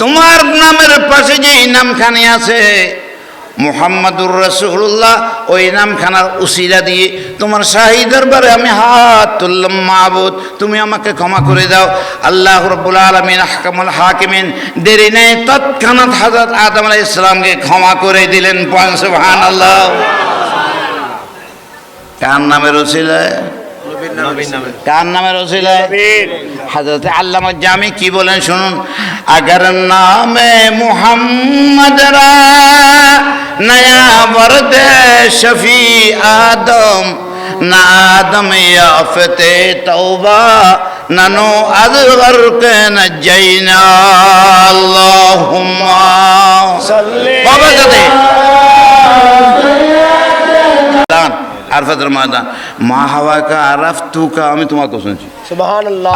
তোমার নামের পাশে যে নামখানি আছে মোহাম্মদুর রসুল্লাহ ওই নামখানার উসিলা দিয়ে তোমার শাহী দরবারে আমি হাত তুললাম মাহবুদ তুমি আমাকে ক্ষমা করে দাও। আল্লাহ রব্বুল আলমিন, আহকামুল হাকিমিন, দেরি নেই, তৎক্ষণাৎ হাজরত আদম আলাহ ইসলামকে ক্ষমা করে দিলেন পঞ্চভান আল্লাহ কার নামের উসিলায়? কার নামে রসিলায় হাজরত আল্লামা জামি কি বলেন শুনুন? আগর নামে মুহাম্মদ রা নয়া বরদে শফি আদম না আদম ইয়াফতে তওবা নানো আজগর কে নজাইনা আল্লাহুম্মা সাল্লি আরফাতের ময়দান। মা হাওয়া কা আরাফ তু কা আমি তোমাকে শুনছি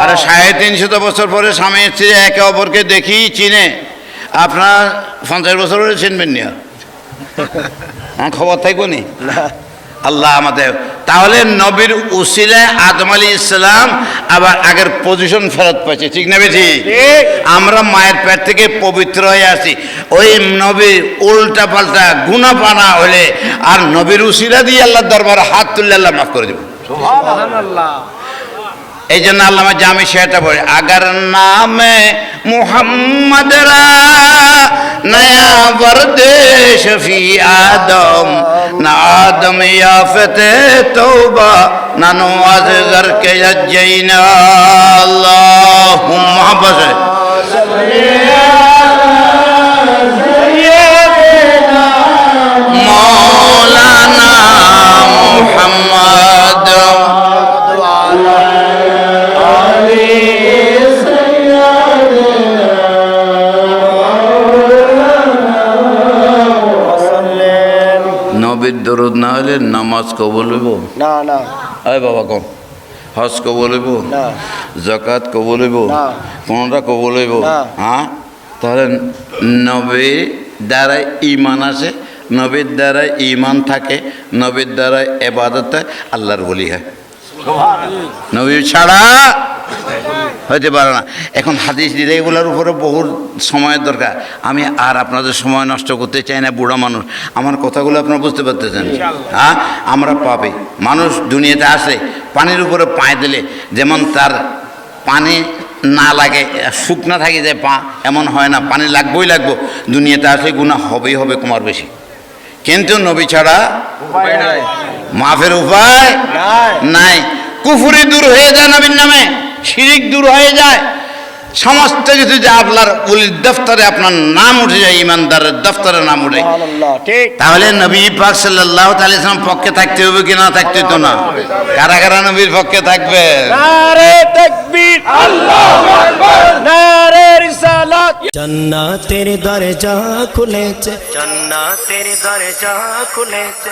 আরে সাড়ে তিনশত বছর পরে স্বামী স্ত্রী একে অপরকে দেখি চিনে। আপনার পঞ্চাশ বছর হলে চিনবেন নি খবর থাকব নি। আল্লাহ আমাদের। তাহলে নবীর উসিলায় আদম আলী ইসলাম আবার আগের পজিশন ফেরত পাচ্ছে ঠিক না বেঠি? ঠিক। আমরা মায়ের পেট থেকে পবিত্র হয়ে আসি ওই নবীর উল্টা পাল্টা গুণা পানা হলে আর নবীর উসিলা দিয়ে আল্লাহ দরবার হাত তুললে আল্লাহ মাফ করে দেবো এই জন্য আল্লাহ জামি সেটা বলে আগার নামে মুহাম্মদ রা নয়া বরদে শফি আদম না আদম ইয়াফতে তৌবা নানু আজগর কে জৈনা আল্লাহুম্মা নবীর দরদ না হলে নামাজ কবল হইব? না না। আয় বাবা কম। হজ কবল হইব? না। জাকাত কবল হইব? না। কোনটা কবল হইব? না। হ্যাঁ? তাহলে নবীর দ্বারা ইমান আছে নবীর দ্বারা ইমান থাকে নবীর দ্বারা এবাদত আল্লাহর বলি হয়। নবী ছাড়া হইতে পারে না। এখন হাদিস দিলে এগুলোর উপরে বহু সময়ের দরকার। আমি আর আপনাদের সময় নষ্ট করতে চাই না বুড়া মানুষ। আমার কথাগুলো আপনারা বুঝতে পারতেছেন। হ্যাঁ? আমরা পাবে মানুষ দুনিয়াতে আসে পানির উপরে পায়ে দিলে যেমন তার পানি না লাগে শুকনা থাকে যায় পা এমন হয় না। পানি লাগবেই লাগবো। দুনিয়াতে আসলে গুণা হবেই হবে কুমার বেশি। কিন্তু নবী ছাড়া মাফের উপায়। নাই। কুফুরি দূর হয়ে যায় নবীর নামে। শিরিক দূর হয়ে যায়। সমস্ত কিছু যে আপনার উলির দফতরে আপনার নাম উঠে যায় ইমানদারের দফতরে নাম উঠে। তাহলে নবী পাক সাল্লাল্লাহু তাআলা ইসলাম পক্ষে থাকতে হবে কি না থাকতে তো না। কারা কারা নবীর পক্ষে থাকবে? নারে তাকবীর। আল্লাহু আকবার। নারে রিসালাত। জান্নাতের দরজা খুলেছে। জান্নাতের দরজা খুলেছে।